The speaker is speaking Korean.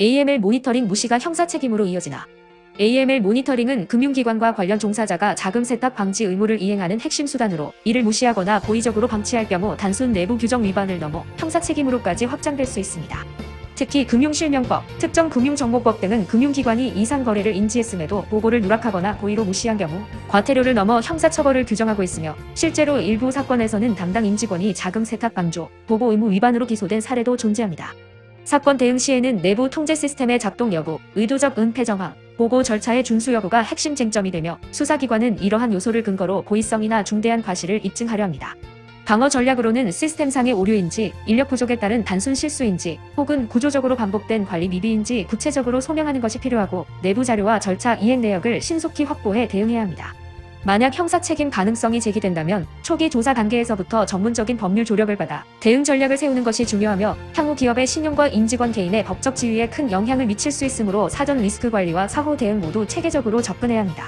AML 모니터링 무시가 형사 책임으로 이어지나. AML 모니터링은 금융기관과 관련 종사자가 자금 세탁 방지 의무를 이행하는 핵심 수단으로 이를 무시하거나 고의적으로 방치할 경우 단순 내부 규정 위반을 넘어 형사 책임으로까지 확장될 수 있습니다. 특히 금융실명법, 특정금융정보법 등은 금융기관이 이상 거래를 인지했음에도 보고를 누락하거나 고의로 무시한 경우 과태료를 넘어 형사처벌을 규정하고 있으며 실제로 일부 사건에서는 담당 임직원이 자금 세탁 방조, 보고 의무 위반으로 기소된 사례도 존재합니다. 사건 대응 시에는 내부 통제 시스템의 작동 여부, 의도적 은폐 정황, 보고 절차의 준수 여부가 핵심 쟁점이 되며 수사기관은 이러한 요소를 근거로 고의성이나 중대한 과실을 입증하려 합니다. 방어 전략으로는 시스템상의 오류인지, 인력 부족에 따른 단순 실수인지, 혹은 구조적으로 반복된 관리 미비인지 구체적으로 소명하는 것이 필요하고 내부 자료와 절차 이행 내역을 신속히 확보해 대응해야 합니다. 만약 형사 책임 가능성이 제기된다면 초기 조사 단계에서부터 전문적인 법률 조력을 받아 대응 전략을 세우는 것이 중요하며 향후 기업의 신용과 임직원 개인의 법적 지위에 큰 영향을 미칠 수 있으므로 사전 리스크 관리와 사후 대응 모두 체계적으로 접근해야 합니다.